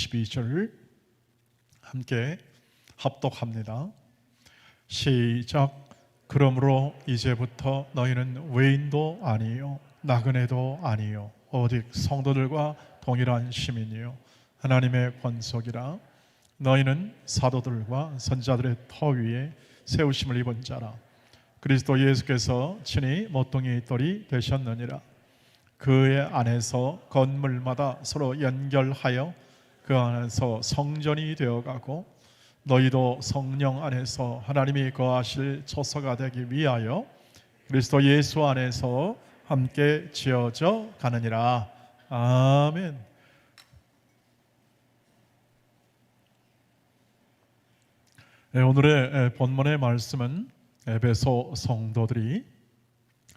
12절 함께 합독합니다. 시작. 그러므로 이제부터 너희는 외인도 아니요 나그네도 아니요 오직 성도들과 동일한 시민이요 하나님의 권속이라 너희는 사도들과 선자들의 터 위에 세우심을 입은 자라 그리스도 예수께서 친히 모퉁이 돌이 되셨느니라 그의 안에서 건물마다 서로 연결하여 그 안에서 성전이 되어가고 너희도 성령 안에서 하나님이 거하실 처소가 되기 위하여 그리스도 예수 안에서 함께 지어져 가느니라. 아멘. 네, 오늘의 본문의 말씀은 에베소 성도들이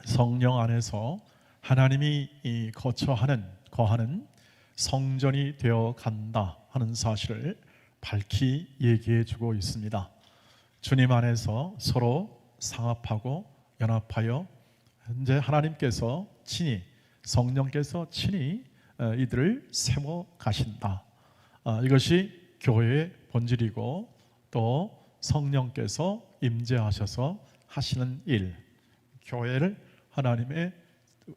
성령 안에서 하나님이 이 거처하는 거하는 성전이 되어 간다 하는 사실을 밝히 얘기해 주고 있습니다. 주님 안에서 서로 상합하고 연합하여 현재 하나님께서 친히 성령께서 친히 어, 이들을 세워 가신다. 아, 이것이 교회의 본질이고 또 성령께서 임재하셔서 하시는 일, 교회를 하나님의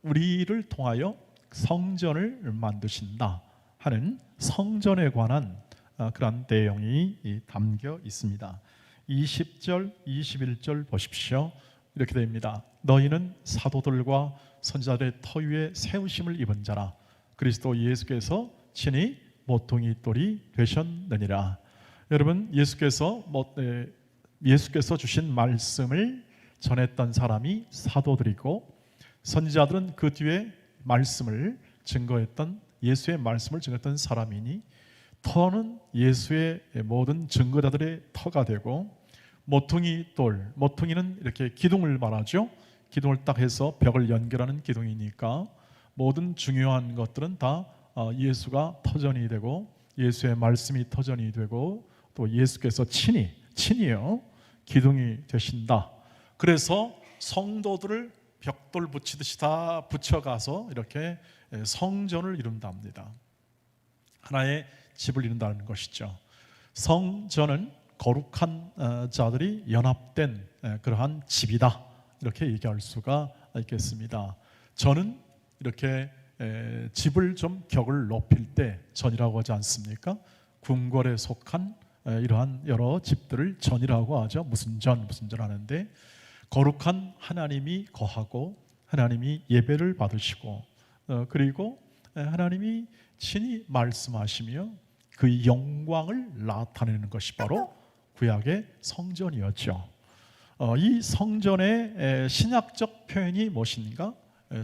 우리를 통하여 성전을 만드신다 하는 성전에 관한 어, 그런 내용이 담겨 있습니다. 20절, 21절 보십시오. 이렇게 됩니다. 너희는 사도들과 선자들의 터 위에 세우심을 입은 자라. 그리스도 예수께서 친히 모퉁이 돌이 되셨느니라. 여러분, 예수께서 예수께서 주신 말씀을 전했던 사람이 사도들이고 선지자들은 그 뒤에 말씀을 증거했던 예수의 말씀을 증거했던 사람이니 터는 예수의 모든 증거자들의 터가 되고 모퉁이 돌, 모퉁이는 이렇게 기둥을 말하죠. 기둥을 딱 해서 벽을 연결하는 기둥이니까 모든 중요한 것들은 다 어, 예수가 터전이 되고 예수의 말씀이 터전이 되고 또 예수께서 친히 친히요 기둥이 되신다. 그래서 성도들을 벽돌 붙이듯이 다 붙여가서 이렇게 성전을 이룬답니다. 하나의 집을 이룬다는 것이죠. 성전은 거룩한 어, 자들이 연합된 그러한 집이다. 이렇게 얘기할 수가 있겠습니다. 저는 이렇게 집을 좀 격을 높일 때 전이라고 하지 않습니까? 궁궐에 속한 이러한 여러 집들을 전이라고 하죠. 무슨 전 무슨 전 하는데 거룩한 하나님이 거하고 하나님이 예배를 받으시고 어, 그리고 하나님이 친히 말씀하시며 그 영광을 나타내는 것이 바로 구약의 성전이었죠. 어, 이 성전의 신약적 표현이 무엇인가?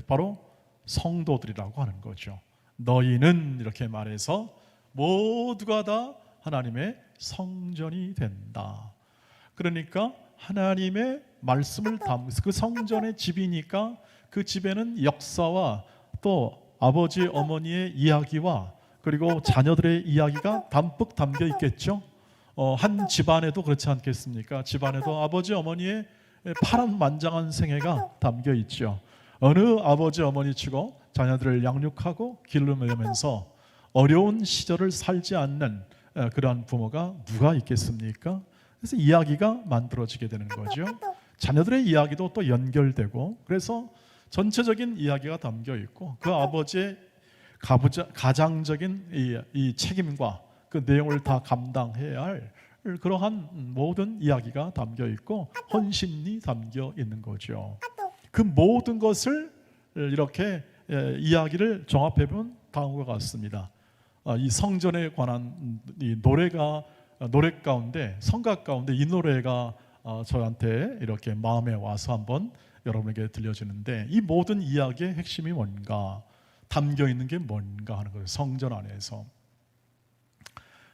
바로 성도들이라고 하는 거죠. 너희는 이렇게 말해서 모두가 다 하나님의 성전이 된다. 그러니까 하나님의 말씀을 담, 그 성전의 집이니까 그 집에는 역사와 또 아버지 어머니의 이야기와 그리고 자녀들의 이야기가 담뿍 담겨 있겠죠. 어, 한 집안에도 그렇지 않겠습니까? 집안에도 아버지 어머니의 파란 만장한 생애가 담겨 있죠. 어느 아버지 어머니치고 자녀들을 양육하고 기르면서 어려운 시절을 살지 않는 그러한 부모가 누가 있겠습니까? 그래서 이야기가 만들어지게 되는 거죠. 자녀들의 이야기도 또 연결되고 그래서 전체적인 이야기가 담겨 있고 그 아버지의 가부자, 가장적인 이, 이 책임과 그 내용을 다 감당해야 할 그러한 모든 이야기가 담겨 있고 헌신이 담겨 있는 거죠. 그 모든 것을 이렇게 이야기를 종합해 보면 다음과 같습니다. 아, 이 성전에 관한 이 노래가 노래 가운데 성가 가운데 이 노래가 어, 저한테 이렇게 마음에 와서 한번 여러분에게 들려주는데 이 모든 이야기의 핵심이 뭔가 담겨 있는 게 뭔가 하는 거예요. 성전 안에서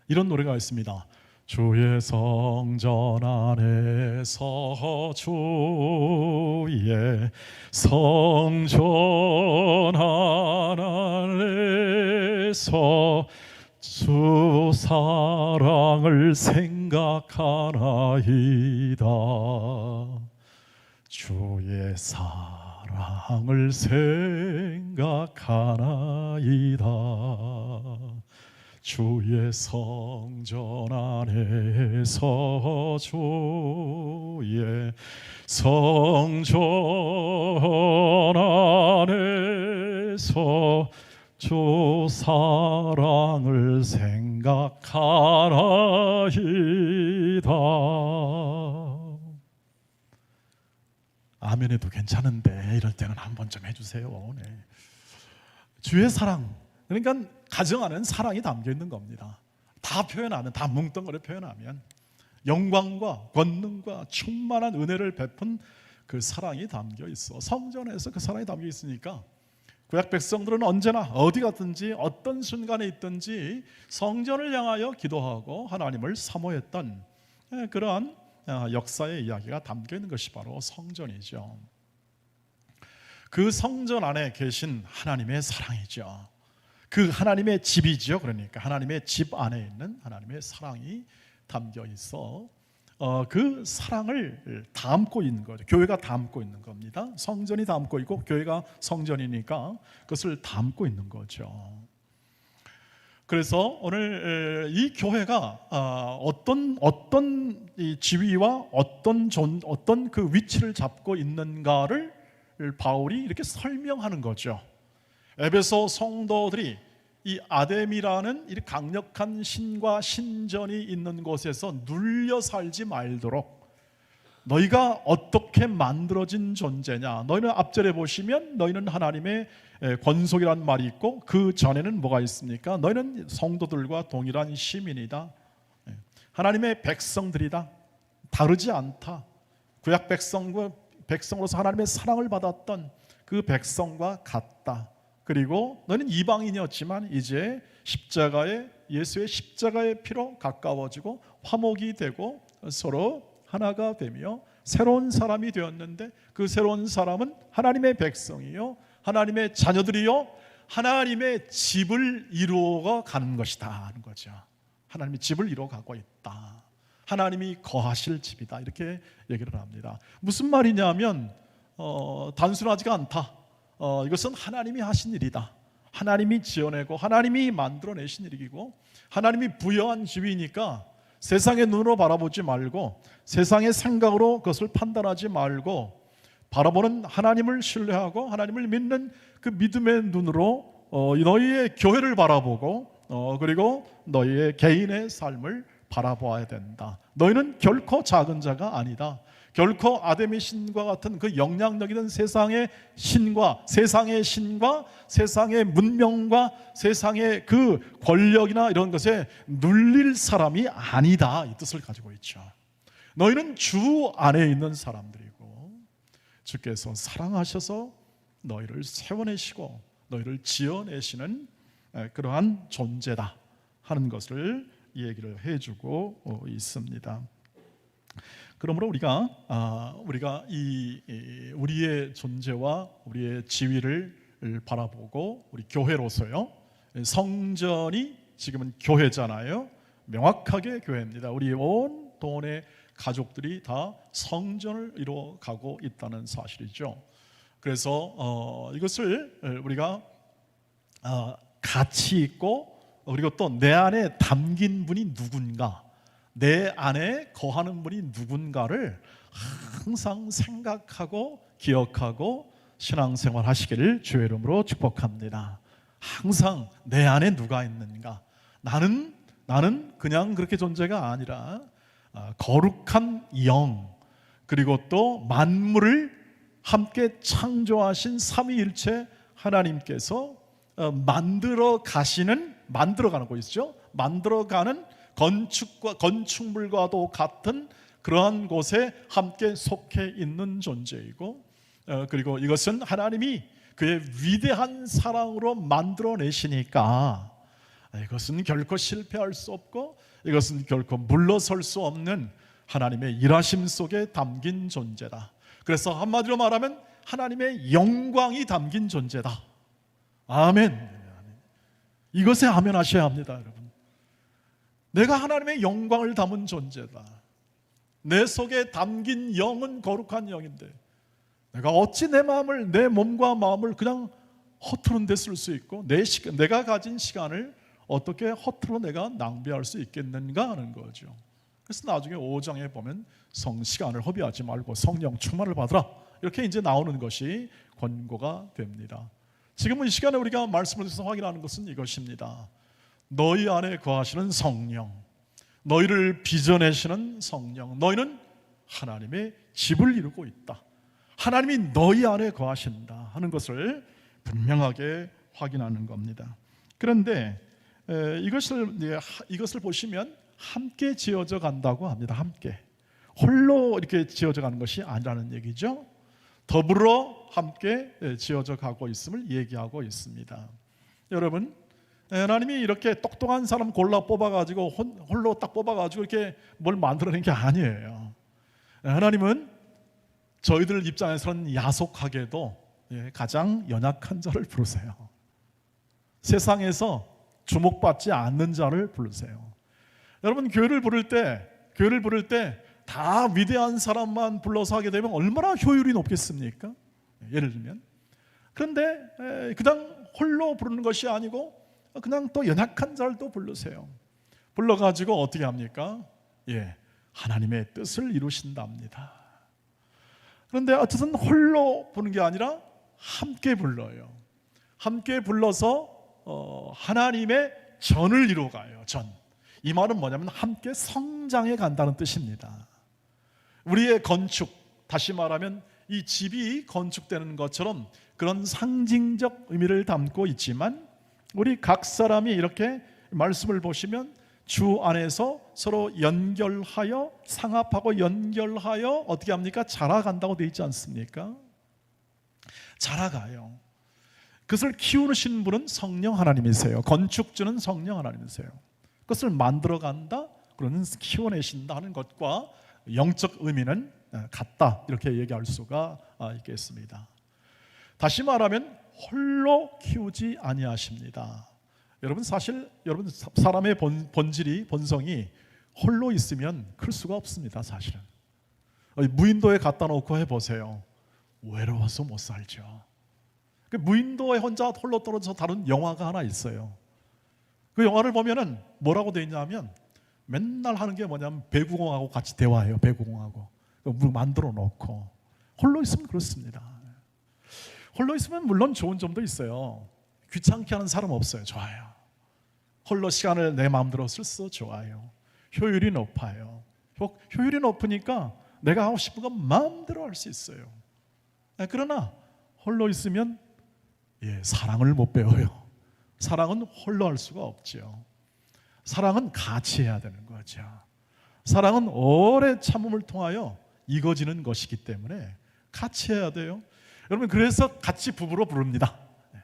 이런 노래가 있습니다. 주의 성전 안에서 주의 성전 안에서 주 사랑을 생 각하나이다. 주의 사랑을 생각하나이다. 주의 성전 안에서 주의 성전 안에서 주 사랑을 생각하나이다. 아멘해도 괜찮은데 이럴 때는 한 번 좀 해주세요. 네. 주의 사랑 그러니까 가정 안에는 사랑이 담겨 있는 겁니다. 다 표현하면 다 뭉뚱그려 표현하면 영광과 권능과 충만한 은혜를 베푼 그 사랑이 담겨 있어 성전에서 그 사랑이 담겨 있으니까 구약 백성들은 언제나 어디 갔든지 어떤 순간에 있든지 성전을 향하여 기도하고 하나님을 사모했던 예, 그러한 아, 역사의 이야기가 담겨 있는 것이 바로 성전이죠. 그 성전 안에 계신 하나님의 사랑이죠. 그 하나님의 집이죠. 그러니까 하나님의 집 안에 있는 하나님의 사랑이 담겨 있어 어, 그 사랑을 담고 있는 거죠. 교회가 담고 있는 겁니다. 성전이 담고 있고 교회가 성전이니까 그것을 담고 있는 거죠. 그래서 오늘 이 교회가 아, 어떤 어떤 지위와 어떤 존 어떤 그 위치를 잡고 있는가를 바울이 이렇게 설명하는 거죠. 에베소 성도들이 이 아뎀이라는 이 강력한 신과 신전이 있는 곳에서 눌려 살지 말도록 너희가 어떻게 만들어진 존재냐? 너희는 앞절에 보시면 너희는 하나님의 권속이라는 말이 있고 그 전에는 뭐가 있습니까? 너희는 성도들과 동일한 시민이다. 하나님의 백성들이다. 다르지 않다. 구약 백성과 백성으로서 하나님의 사랑을 받았던 그 백성과 같다. 그리고 너는 이방인이었지만 이제 십자가의 예수의 십자가의 피로 가까워지고 화목이 되고 서로 하나가 되며 새로운 사람이 되었는데 그 새로운 사람은 하나님의 백성이요 하나님의 자녀들이요 하나님의 집을 이루어 가는 것이다 하는 거죠. 하나님의 집을 이루어 가고 있다. 하나님이 거하실 집이다 이렇게 얘기를 합니다. 무슨 말이냐면 어, 단순하지가 않다. 어, 이것은 하나님이 하신 일이다. 하나님이 지어내고 하나님이 만들어내신 일이고 하나님이 부여한 집이니까 세상의 눈으로 바라보지 말고 세상의 생각으로 그것을 판단하지 말고 바라보는 하나님을 신뢰하고 하나님을 믿는 그 믿음의 눈으로 어, 너희의 교회를 바라보고 어, 그리고 너희의 개인의 삶을 바라보아야 된다. 너희는 결코 작은 자가 아니다. 결코 아담의 신과 같은 그 영향력 있는 세상의 신과 세상의 신과 세상의 문명과 세상의 그 권력이나 이런 것에 눌릴 사람이 아니다 이 뜻을 가지고 있죠. 너희는 주 안에 있는 사람들이고 주께서 사랑하셔서 너희를 세워내시고 너희를 지어내시는 그러한 존재다 하는 것을 얘기를 해주고 있습니다. 그러므로 우리가 아, 우리가 이, 이 우리의 존재와 우리의 지위를 바라보고 우리 교회로서요 성전이 지금은 교회잖아요. 명확하게 교회입니다. 우리 온 동원의 가족들이 다 성전을 이루어가고 있다는 사실이죠. 그래서 어, 이것을 우리가 어, 가치 있고 그리고 또 내 안에 담긴 분이 누군가 내 안에 거하는 분이 누군가를 항상 생각하고 기억하고 신앙생활 하시기를 주의 이름으로 축복합니다. 항상 내 안에 누가 있는가? 나는 나는 그냥 그렇게 존재가 아니라 아, 거룩한 영 그리고 또 만물을 함께 창조하신 삼위일체 하나님께서 어, 만들어 가시는 만들어 가는 곳이죠. 만들어 가는 건축과 건축물과도 같은 그러한 곳에 함께 속해 있는 존재이고 어, 그리고 이것은 하나님이 그의 위대한 사랑으로 만들어내시니까 이것은 결코 실패할 수 없고 이것은 결코 물러설 수 없는 하나님의 일하심 속에 담긴 존재다. 그래서 한마디로 말하면 하나님의 영광이 담긴 존재다. 아멘. 이것에 아멘 하셔야 합니다, 여러분. 내가 하나님의 영광을 담은 존재다. 내 속에 담긴 영은 거룩한 영인데 내가 어찌 내 마음을 내 몸과 마음을 그냥 허투른 데쓸 수 있고 내 시간 내가 가진 시간을 어떻게 허투루 내가 낭비할 수 있겠는가 하는 거죠. 그래서 나중에 5장에 보면 성 시간을 허비하지 말고 성령 충만을 받으라 이렇게 이제 나오는 것이 권고가 됩니다. 지금은 이 시간에 우리가 말씀을 통해서 확인하는 것은 이것입니다. 너희 안에 거하시는 성령, 너희를 빚어내시는 성령, 너희는 하나님의 집을 이루고 있다. 하나님이 너희 안에 거하신다 하는 것을 분명하게 확인하는 겁니다. 그런데 에, 이것을 예, 하- 이것을 보시면 함께 지어져 간다고 합니다. 함께 홀로 이렇게 지어져 가는 것이 아니라는 얘기죠. 더불어 함께 예, 지어져 가고 있음을 얘기하고 있습니다. 여러분, 예, 하나님이 이렇게 똑똑한 사람 골라 뽑아가지고 혼- 홀로 딱 뽑아가지고 이렇게 뭘 만들어낸 게 아니에요. 예, 하나님은 저희들 입장에서는 야속하게도 예, 가장 연약한 자를 부르세요. 세상에서 주목받지 않는 자를 부르세요. 여러분 교회를 부를 때 교회를 부를 때 다 위대한 사람만 불러서 하게 되면 얼마나 효율이 높겠습니까? 예를 들면 그런데 에, 그냥 홀로 부르는 것이 아니고 그냥 또 연약한 또 부르세요. 불러가지고 어떻게 합니까? 예, 하나님의 뜻을 이루신답니다. 그런데 어쨌든 홀로 부르는 게 아니라 함께 불러요. 함께 불러서 어, 하나님의 전을 이루어가요. 전. 이 말은 뭐냐면 함께 성장해 간다는 뜻입니다. 우리의 건축, 다시 말하면 이 집이 건축되는 것처럼 그런 상징적 의미를 담고 있지만 우리 각 사람이 이렇게 말씀을 보시면 주 안에서 서로 연결하여 상합하고 연결하여 어떻게 합니까? 자라간다고 되어 있지 않습니까? 자라가요. 그것을 키우시는 분은 성령 하나님이세요. 건축주는 성령 하나님이세요. 그것을 만들어 간다, 그러는 키워내신다 하는 것과 영적 의미는 같다 이렇게 얘기할 수가 있겠습니다. 다시 말하면 홀로 키우지 아니하십니다. 여러분 사실 여러분 사람의 본, 본질이 본성이 홀로 있으면 클 수가 없습니다. 사실은 무인도에 갖다 놓고 해 보세요. 외로워서 못 살죠. 그 무인도에 혼자 홀로 떨어져 다른 영화가 하나 있어요. 그 영화를 보면은 뭐라고 돼 있냐면 맨날 하는 게 뭐냐면 배구공하고 같이 대화해요. 배구공하고 물 만들어 놓고 홀로 있으면 그렇습니다. 홀로 있으면 물론 좋은 점도 있어요. 귀찮게 하는 사람 없어요. 좋아요. 홀로 시간을 내 마음대로 쓸 수 좋아요. 효율이 높아요. 효, 효율이 높으니까 내가 하고 싶은 건 마음대로 할 수 있어요. 네, 그러나 홀로 있으면 예, 사랑을 못 배워요. 사랑은 홀로 할 수가 없죠. 사랑은 같이 해야 되는 거죠. 사랑은 오래 참음을 통하여 이거지는 것이기 때문에 같이 해야 돼요. 여러분 그래서 같이 부부로 부릅니다. 네.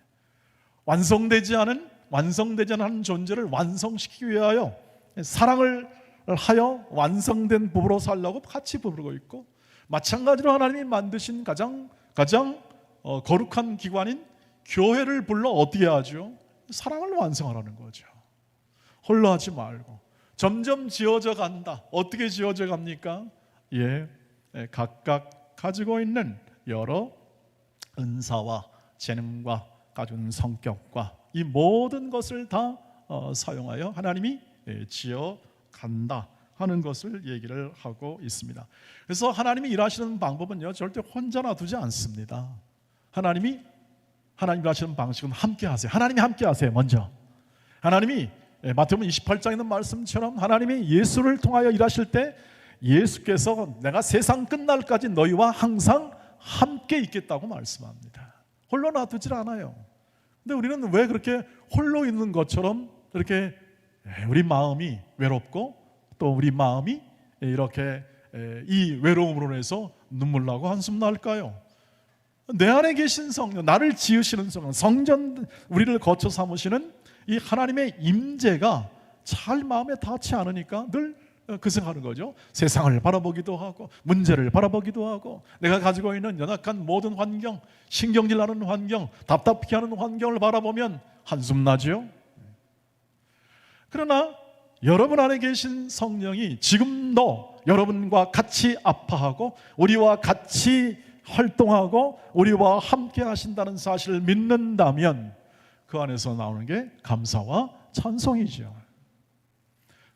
완성되지 않은 완성되지 않은 존재를 완성시키기 위하여 사랑을 하여 완성된 부부로 살려고 같이 부르고 있고 마찬가지로 하나님이 만드신 가장 가장 어, 거룩한 기관인 교회를 불러 어떻게 하죠? 사랑을 완성하라는 거죠. 홀로 하지 말고 점점 지어져 간다. 어떻게 지어져 갑니까? 예, 예, 각각 가지고 있는 여러 은사와 재능과 가진 성격과 이 모든 것을 다 어, 사용하여 하나님이 예, 지어 간다 하는 것을 얘기를 하고 있습니다. 그래서 하나님이 일하시는 방법은요 절대 혼자 놔두지 않습니다. 하나님이 하나님 일하시는 방식은 함께 하세요. 하나님이 함께 하세요. 먼저 하나님이 예, 마태복음 28장에 있는 말씀처럼 하나님이 예수를 통하여 일하실 때 예수께서 내가 세상 끝날까지 너희와 항상 함께 있겠다고 말씀합니다. 홀로 놔두질 않아요. 근데 우리는 왜 그렇게 홀로 있는 것처럼 이렇게 예, 우리 마음이 외롭고 또 우리 마음이 이렇게 예, 이 외로움으로 인해서 눈물 나고 한숨 날까요? 내 안에 계신 성령, 나를 지으시는 성령, 성전 우리를 거쳐 삼으시는 이 하나님의 임재가 잘 마음에 닿지 않으니까 늘 그 생각하는 거죠. 세상을 바라보기도 하고 문제를 바라보기도 하고 내가 가지고 있는 연약한 모든 환경, 신경질 나는 환경, 답답해 하는 환경을 바라보면 한숨 나죠. 그러나 여러분 안에 계신 성령이 지금도 여러분과 같이 아파하고 우리와 같이 활동하고 우리와 함께 하신다는 사실을 믿는다면 그 안에서 나오는 게 감사와 찬송이죠.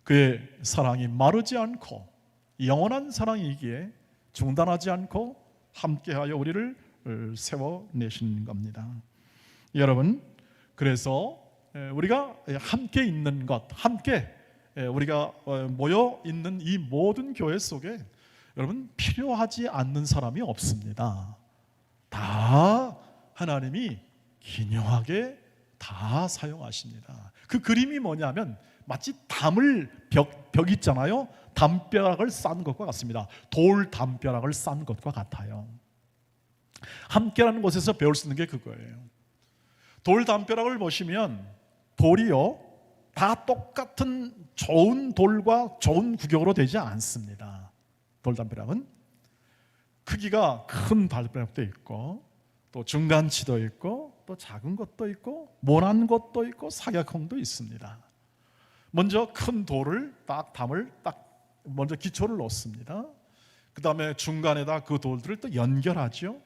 그의 사랑이 마르지 않고 영원한 사랑이기에 중단하지 않고 함께하여 우리를 세워내신 겁니다. 여러분, 그래서 우리가 함께 있는 것, 함께 우리가 모여 있는 이 모든 교회 속에 여러분 필요하지 않는 사람이 없습니다. 다 하나님이 기묘하게 다 사용하십니다. 그 그림이 뭐냐면 마치 담을 벽, 벽 있잖아요. 담벼락을 싼 것과 같습니다. 돌 담벼락을 싼 것과 같아요. 함께라는 곳에서 배울 수 있는 게 그거예요. 돌 담벼락을 보시면 돌이요 다 똑같은 좋은 돌과 좋은 구경으로 되지 않습니다. 돌 담벼락은 크기가 큰 담벼락도 있고 또 중간치도 있고 또 작은 것도 있고 모난 것도 있고 사각형도 있습니다. 먼저 큰 돌을 딱 담을 딱 먼저 기초를 놓습니다. 그 다음에 중간에다 그 돌들을 또 연결하죠.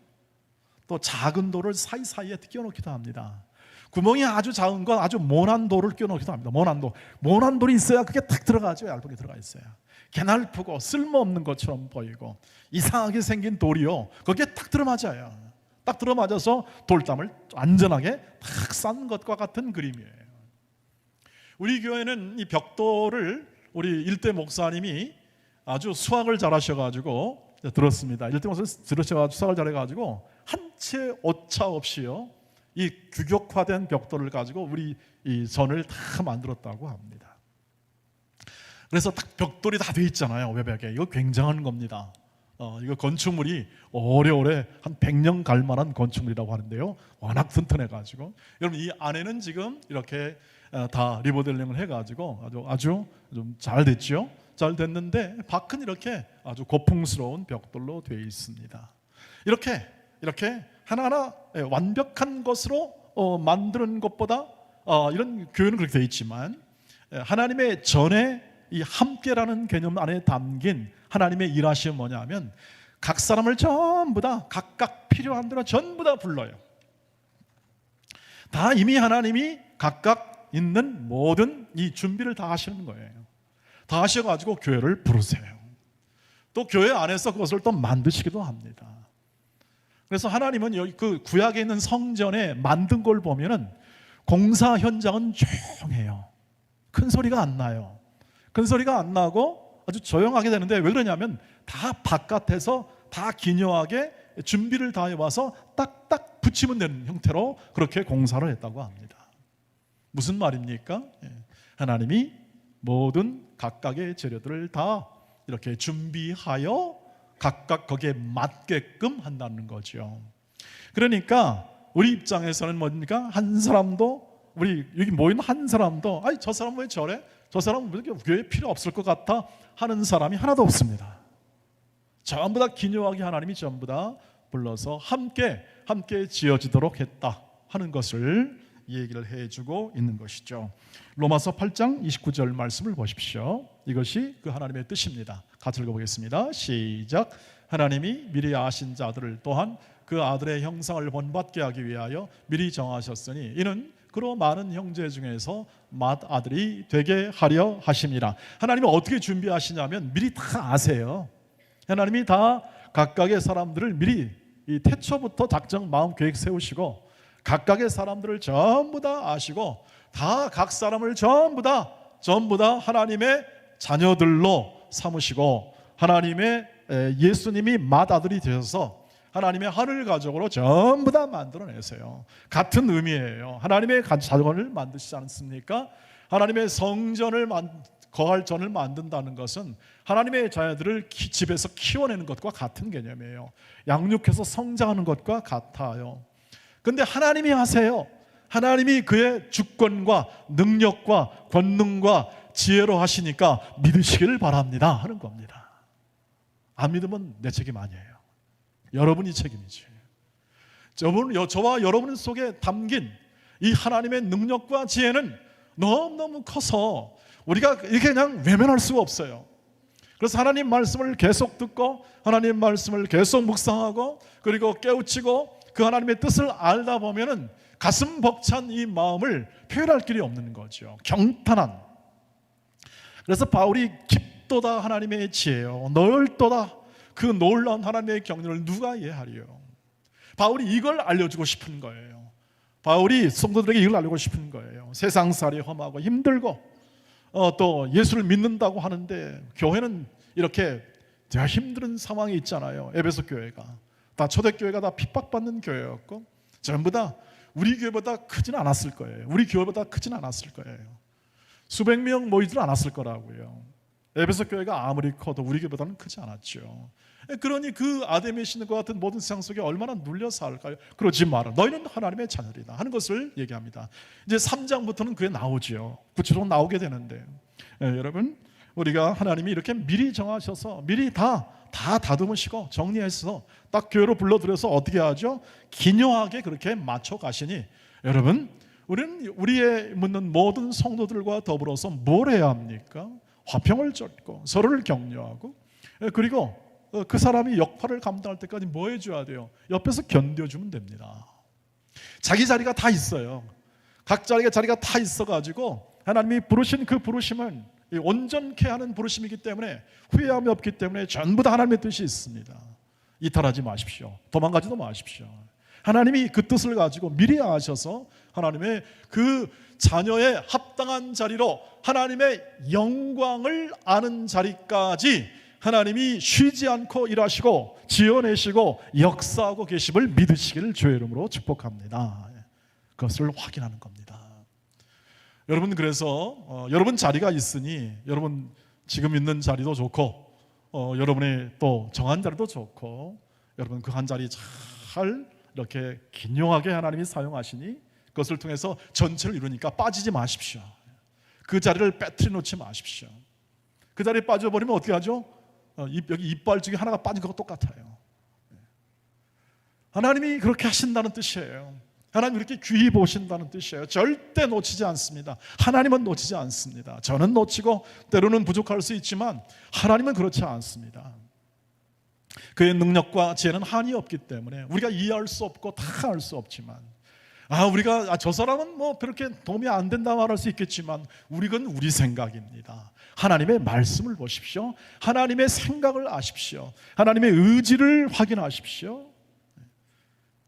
또 작은 돌을 사이사이에 끼워놓기도 합니다. 구멍이 아주 작은 건 아주 모난 돌을 끼워놓기도 합니다. 모난 돌. 모난 돌이 있어야 그게 탁 들어가죠. 얇게 들어가 있어요. 개날프고 쓸모없는 것처럼 보이고 이상하게 생긴 돌이요. 거기에 딱 들어맞아요. 딱 들어맞아서 돌담을 안전하게 탁싼 것과 같은 그림이에요. 우리 교회는 이 벽돌을 우리 일대 목사님이 아주 수학을 잘하셔가지고 들었습니다. 일대 목사 들으셔가지고 수학을 잘해가지고 한 채 오차 없이요 이 규격화된 벽돌을 가지고 우리 이 전을 다 만들었다고 합니다. 그래서 딱 벽돌이 다 돼 있잖아요 외벽에 이거 굉장한 겁니다. 어, 이거 건축물이 오래오래 한 100년 갈 만한 건축물이라고 하는데요. 워낙 튼튼해 가지고 여러분 이 안에는 지금 이렇게 어, 다 리모델링을 해가지고 아주 아주 좀 잘 됐죠. 잘 됐는데 밖은 이렇게 아주 고풍스러운 벽돌로 되어 있습니다. 이렇게 이렇게 하나하나 예, 완벽한 것으로 어, 만드는 것보다 어, 이런 교회는 그렇게 되어 있지만 예, 하나님의 전에 이 함께라는 개념 안에 담긴 하나님의 일하심은 뭐냐면 각 사람을 전부 다 각각 필요한 대로 전부 다 불러요. 다 이미 하나님이 각각 있는 모든 이 준비를 다 하시는 거예요. 다 하셔가지고 교회를 부르세요. 또 교회 안에서 그것을 또 만드시기도 합니다. 그래서 하나님은 여기 그 구약에 있는 성전에 만든 걸 보면은 공사 현장은 조용해요. 큰 소리가 안 나요. 큰 소리가 안 나고 아주 조용하게 되는데 왜 그러냐면 다 바깥에서 다 기묘하게 준비를 다 해와서 딱딱 붙이면 되는 형태로 그렇게 공사를 했다고 합니다. 무슨 말입니까? 예. 하나님이 모든 각각의 재료들을 다 이렇게 준비하여 각각 거기에 맞게끔 한다는 거죠. 그러니까 우리 입장에서는 뭡니까? 한 사람도 우리 여기 모인 한 사람도 아니 저 사람 왜 저래? 저 사람은 왜 교회 필요 없을 것 같아? 하는 사람이 하나도 없습니다. 전부 다 기묘하게 하나님이 전부 다 불러서 함께 함께 지어지도록 했다 하는 것을 얘기를 해주고 있는 것이죠. 로마서 8장 29절 말씀을 보십시오. 이것이 그 하나님의 뜻입니다. 같이 읽어보겠습니다. 시작. 하나님이 미리 아신 자들을 또한 그 아들의 형상을 본받게 하기 위하여 미리 정하셨으니 이는 그로 많은 형제 중에서 맏 아들이 되게 하려 하심이라. 하나님이 어떻게 준비하시냐면 미리 다 아세요. 하나님이 다 각각의 사람들을 미리 이 태초부터 작정 마음 계획 세우시고 각각의 사람들을 전부 다 아시고 다 각 사람을 전부 다 전부 다 하나님의 자녀들로 삼으시고 하나님의 예수님이 맏아들이 되셔서 하나님의 하늘 가족으로 전부 다 만들어내세요. 같은 의미예요. 하나님의 자녀를 만드시지 않습니까? 하나님의 성전을 거할 전을 만든다는 것은 하나님의 자녀들을 집에서 키워내는 것과 같은 개념이에요. 양육해서 성장하는 것과 같아요. 근데 하나님이 하세요. 하나님이 그의 주권과 능력과 권능과 지혜로 하시니까 믿으시기를 바랍니다 하는 겁니다. 안 믿으면 내 책임 아니에요. 여러분이 책임이지. 저분, 저와 여러분 속에 담긴 이 하나님의 능력과 지혜는 너무너무 커서 우리가 이렇게 그냥 외면할 수가 없어요. 그래서 하나님 말씀을 계속 듣고 하나님 말씀을 계속 묵상하고 그리고 깨우치고 그 하나님의 뜻을 알다 보면은 가슴 벅찬 이 마음을 표현할 길이 없는 거죠. 경탄한. 그래서 바울이 깊도다 하나님의 지혜요. 넓도다 그 놀라운 하나님의 경륜을 누가 이해하리요. 바울이 이걸 알려주고 싶은 거예요. 바울이 성도들에게 이걸 알려주고 싶은 거예요. 세상살이 험하고 힘들고 어, 또 예수를 믿는다고 하는데 교회는 이렇게 제가 힘든 상황이 있잖아요. 에베소 교회가 다 초대교회가 다 핍박받는 교회였고 전부 다 우리 교회보다 크진 않았을 거예요. 우리 교회보다 크진 않았을 거예요. 수백 명 모이질 않았을 거라고요. 에베소 교회가 아무리 커도 우리 교회보다는 크지 않았죠. 그러니 그 아담의 신과 같은 모든 세상 속에 얼마나 눌려 살까요? 그러지 마라. 너희는 하나님의 자녀이다 하는 것을 얘기합니다. 이제 3장부터는 그게 나오지요. 구체적으로 나오게 되는데 예, 여러분 우리가 하나님이 이렇게 미리 정하셔서 미리 다 다 다듬으시고 정리해서 딱 교회로 불러들여서 어떻게 하죠? 기묘하게 그렇게 맞춰 가시니 여러분 우리는 우리의 묻는 모든 성도들과 더불어서 뭘 해야 합니까? 화평을 쫓고 서로를 격려하고 예, 그리고 어, 그 사람이 역할을 감당할 때까지 뭐 해줘야 돼요? 옆에서 견뎌주면 됩니다. 자기 자리가 다 있어요. 각 자리가 자리가 다 있어가지고 하나님이 부르신 그 부르심은 이 온전케 하는 부르심이기 때문에 후회함이 없기 때문에 전부 다 하나님의 뜻이 있습니다. 이탈하지 마십시오. 도망가지도 마십시오. 하나님이 그 뜻을 가지고 미리 아셔서 하나님의 그 자녀의 합당한 자리로 하나님의 영광을 아는 자리까지 하나님이 쉬지 않고 일하시고 지어내시고 역사하고 계심을 믿으시기를 주의 이름으로 축복합니다. 그것을 확인하는 겁니다. 여러분 그래서 어, 여러분 자리가 있으니 여러분 지금 있는 자리도 좋고 어, 여러분의 또 정한 자리도 좋고 여러분 그 한 자리 잘 이렇게 긴용하게 하나님이 사용하시니 그것을 통해서 전체를 이루니까 빠지지 마십시오. 그 자리를 빼뜨려 놓지 마십시오. 그 자리에 빠져버리면 어떻게 하죠? 어, 입, 여기 이빨 중에 하나가 빠진 것과 똑같아요. 하나님이 그렇게 하신다는 뜻이에요. 하나님 이렇게 귀히 보신다는 뜻이에요. 절대 놓치지 않습니다. 하나님은 놓치지 않습니다. 저는 놓치고 때로는 부족할 수 있지만 하나님은 그렇지 않습니다. 그의 능력과 지혜는 한이 없기 때문에 우리가 이해할 수 없고 다 알 수 없지만 아 우리가 아, 저 사람은 뭐 그렇게 도움이 안 된다 말할 수 있겠지만 우리건 우리 생각입니다. 하나님의 말씀을 보십시오. 하나님의 생각을 아십시오. 하나님의 의지를 확인하십시오.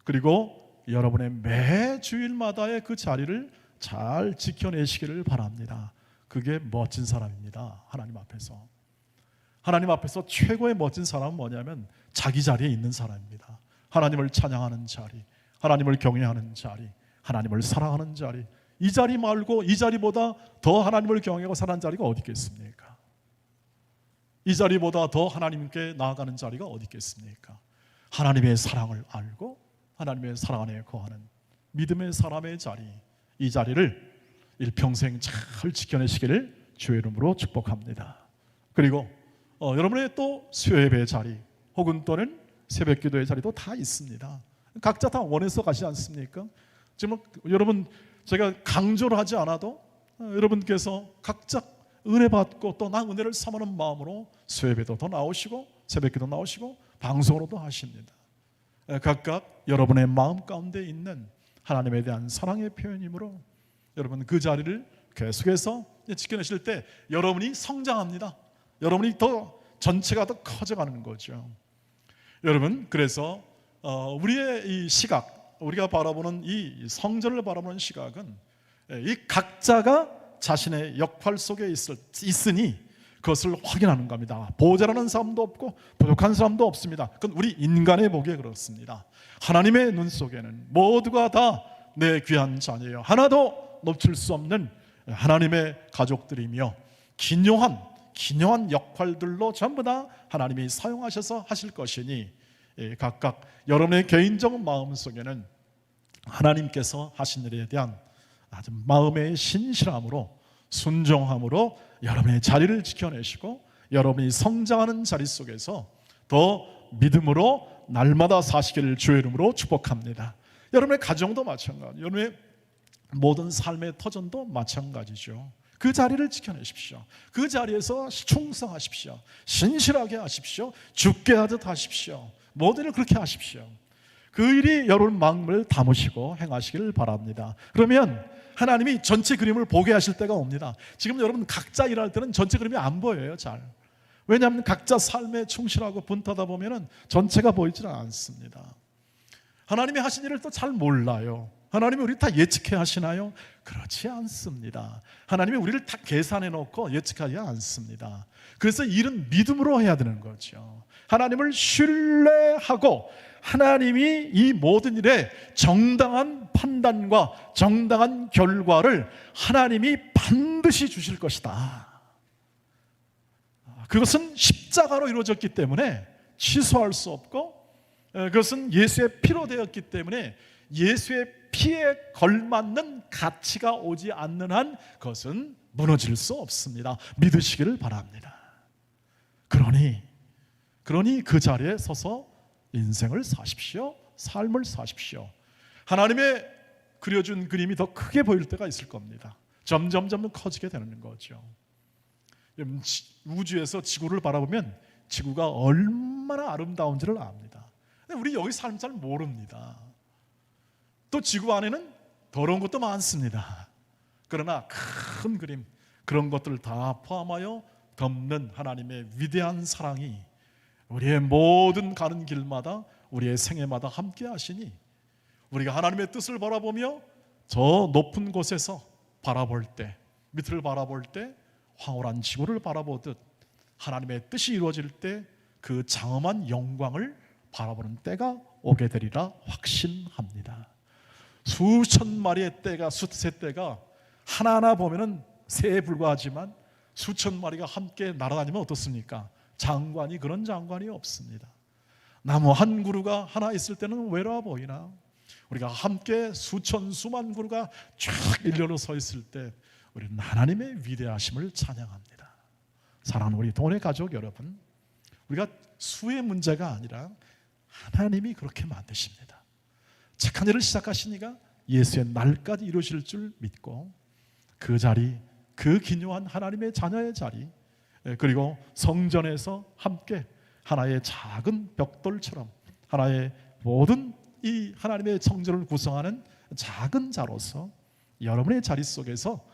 그리고 여러분의 매 주일마다의 그 자리를 잘 지켜내시기를 바랍니다. 그게 멋진 사람입니다. 하나님 앞에서. 하나님 앞에서 최고의 멋진 사람은 뭐냐면 자기 자리에 있는 사람입니다. 하나님을 찬양하는 자리, 하나님을 경외하는 자리, 하나님을 사랑하는 자리. 이 자리 말고 이 자리보다 더 하나님을 경외하고 사는 자리가 어디 있겠습니까? 이 자리보다 더 하나님께 나아가는 자리가 어디 있겠습니까? 하나님의 사랑을 알고 하나님의 사랑 안에 거하는 믿음의 사람의 자리 이 자리를 일평생 잘 지켜내시기를 주의 이름으로 축복합니다. 그리고 어, 여러분의 또 수요예배 자리 혹은 또는 새벽 기도의 자리도 다 있습니다. 각자 다 원해서 가지 않습니까? 지금 여러분 제가 강조를 하지 않아도 어, 여러분께서 각자 은혜 받고 또 나 은혜를 삼하는 마음으로 수요예배도 더 나오시고 새벽 기도 나오시고 방송으로도 하십니다. 에, 각각 여러분의 마음 가운데 있는 하나님에 대한 사랑의 표현이므로 여러분 그 자리를 계속해서 지켜내실 때 여러분이 성장합니다. 여러분이 더 전체가 더 커져가는 거죠. 여러분 그래서 어, 우리의 이 시각 우리가 바라보는 이 성전을 바라보는 시각은 예, 이 각자가 자신의 역할 속에 있을, 있으니 그것을 확인하는 겁니다. 보호자라는 사람도 없고 부족한 사람도 없습니다. 그건 우리 인간의 보기에 그렇습니다. 하나님의 눈 속에는 모두가 다 내 귀한 자녀예요. 하나도 놓칠 수 없는 하나님의 가족들이며 기묘한 기묘한 역할들로 전부 다 하나님이 사용하셔서 하실 것이니 예, 각각 여러분의 개인적 마음 속에는 하나님께서 하신 일에 대한 아주 마음의 신실함으로 순종함으로 여러분의 자리를 지켜내시고 여러분이 성장하는 자리 속에서 더 믿음으로 날마다 사시기를 주의 이름으로 축복합니다. 여러분의 가정도 마찬가지, 여러분의 모든 삶의 터전도 마찬가지죠. 그 자리를 지켜내십시오. 그 자리에서 충성하십시오. 신실하게 하십시오. 죽게 하듯 하십시오. 모두를 그렇게 하십시오. 그 일이 여러분 마음을 담으시고 행하시길 바랍니다. 그러면 하나님이 전체 그림을 보게 하실 때가 옵니다. 지금 여러분 각자 일할 때는 전체 그림이 안 보여요, 잘. 왜냐하면 각자 삶에 충실하고 분타다 보면은 전체가 보이지는 않습니다. 하나님이 하신 일을 또 잘 몰라요. 하나님이 우리 다 예측해 하시나요? 그렇지 않습니다. 하나님이 우리를 다 계산해 놓고 예측하지 않습니다. 그래서 일은 믿음으로 해야 되는 거죠. 하나님을 신뢰하고 하나님이 이 모든 일에 정당한 판단과 정당한 결과를 하나님이 반드시 주실 것이다. 그것은 십자가로 이루어졌기 때문에 취소할 수 없고 에, 그것은 예수의 피로 되었기 때문에 예수의 피에 걸맞는 가치가 오지 않는 한 그것은 무너질 수 없습니다. 믿으시기를 바랍니다. 그러니 그러니 그 자리에 서서 인생을 사십시오. 삶을 사십시오. 하나님의 그려준 그림이 더 크게 보일 때가 있을 겁니다. 점점 점점 커지게 되는 거죠. 우주에서 지구를 바라보면 지구가 얼마나 아름다운지를 압니다. 근데 우리 여기 삶 잘 모릅니다. 또 지구 안에는 더러운 것도 많습니다. 그러나 큰 그림 그런 것들을 다 포함하여 덮는 하나님의 위대한 사랑이 우리의 모든 가는 길마다 우리의 생애마다 함께 하시니 우리가 하나님의 뜻을 바라보며 저 높은 곳에서 바라볼 때 밑을 바라볼 때 황홀한 지구를 바라보듯 하나님의 뜻이 이루어질 때 그 장엄한 영광을 바라보는 때가 오게 되리라 확신합니다. 수천 마리의 떼가 수세 떼가 하나하나 보면은 새에 불과하지만 수천 마리가 함께 날아다니면 어떻습니까? 장관이 그런 장관이 없습니다. 나무 한 그루가 하나 있을 때는 외로워 보이나 우리가 함께 수천 수만 그루가 쫙 일렬로 서 있을 때 우리는 하나님의 위대하심을 찬양합니다. 사랑하는 우리 돈의 가족 여러분, 우리가 수의 문제가 아니라 하나님이 그렇게 만드십니다. 착한 일을 시작하시니까 예수의 날까지 이루실 줄 믿고 그 자리, 그 기묘한 하나님의 자녀의 자리, 예, 그리고 성전에서 함께 하나의 작은 벽돌처럼 하나의 모든 이 하나님의 성전을 구성하는 작은 자로서 여러분의 자리 속에서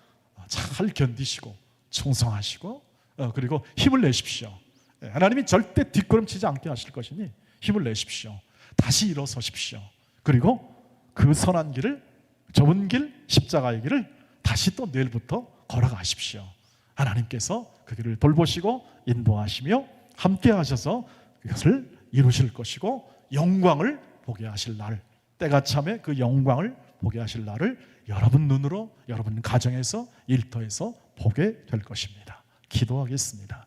잘 견디시고 충성하시고 어, 그리고 힘을 내십시오. 예, 하나님이 절대 뒷걸음치지 않게 하실 것이니 힘을 내십시오. 다시 일어서십시오. 그리고 그 선한 길을 좁은 길 십자가의 길을 다시 또 내일부터 걸어가십시오. 하나님께서 그 길을 돌보시고 인도하시며 함께 하셔서 그것을 이루실 것이고 영광을 보게 하실 날 때가 참에 그 영광을 보게 하실 날을 여러분 눈으로 여러분 가정에서 일터에서 보게 될 것입니다. 기도하겠습니다.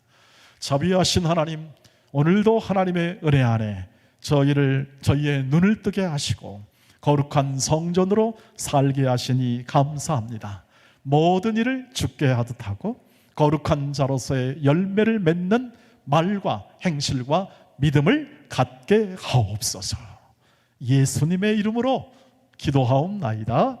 자비하신 하나님 오늘도 하나님의 은혜 안에 저희를 저희의 눈을 뜨게 하시고 거룩한 성전으로 살게 하시니 감사합니다. 모든 일을 죽게 하듯 하고 거룩한 자로서의 열매를 맺는 말과 행실과 믿음을 갖게 하옵소서. 예수님의 이름으로 기도하옵나이다.